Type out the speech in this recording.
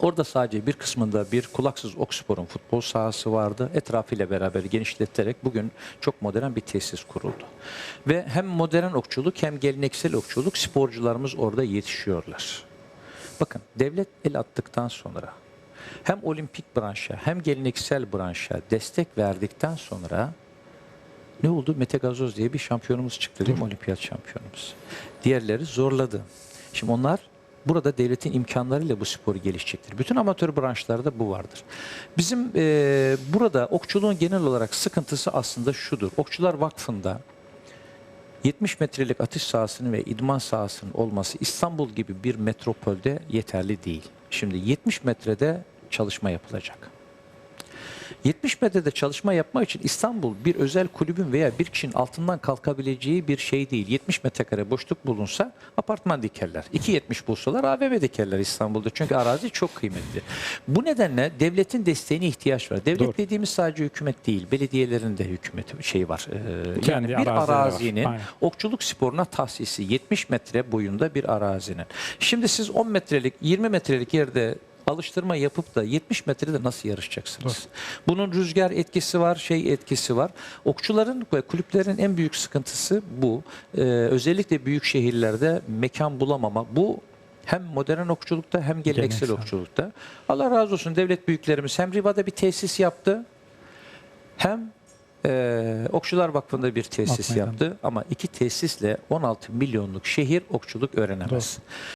Orada sadece bir kısmında bir kulaksız Okspor'un futbol sahası vardı. Etrafıyla beraber genişleterek bugün çok modern bir tesis kuruldu. Ve hem modern okçuluk hem geleneksel okçuluk sporcularımız orada yetişiyorlar. Bakın devlet el attıktan sonra hem olimpik branşa hem geleneksel branşa destek verdikten sonra ne oldu? Mete Gazoz diye bir şampiyonumuz çıktı değil mi? Olimpiyat şampiyonumuz. Diğerleri zorladı. Şimdi onlar burada devletin imkanlarıyla bu sporu gelişecektir. Bütün amatör branşlarda bu vardır. Bizim eee, burada okçuluğun genel olarak sıkıntısı aslında şudur. Okçular Vakfı'nda 70 metrelik atış sahasının ve idman sahasının olması İstanbul gibi bir metropolde yeterli değil. Şimdi 70 metrede çalışma yapılacak. 70 metrede çalışma yapmak için İstanbul bir özel kulübün veya bir kişinin altından kalkabileceği bir şey değil. 70 metrekare boşluk bulunsa apartman dikerler. 2.70 bulsalar AVM dikerler İstanbul'da. Çünkü arazi çok kıymetli. Bu nedenle devletin desteğine ihtiyaç var. Devlet Doğru. dediğimiz sadece hükümet değil. Belediyelerin de hükümet şey var. Ee, Kendi yani bir var. arazinin Aynen. okçuluk sporuna tahsisi 70 metre boyunda bir arazinin. Şimdi siz 10 metrelik 20 metrelik yerde alıştırma yapıp da 70 metrede nasıl yarışacaksınız? Bunun rüzgar etkisi var, şey etkisi var. Okçuların ve kulüplerin en büyük sıkıntısı bu. Ee, özellikle büyük şehirlerde mekan bulamama. Bu hem modern okçulukta hem geleneksel Geleneksel. okçulukta. Allah razı olsun devlet büyüklerimiz hem Riva'da bir tesis yaptı hem eee Okçular Vakfı'nda bir tesis Vakfı'nda. yaptı ama iki tesisle 16 milyonluk şehir okçuluk öğrenemez.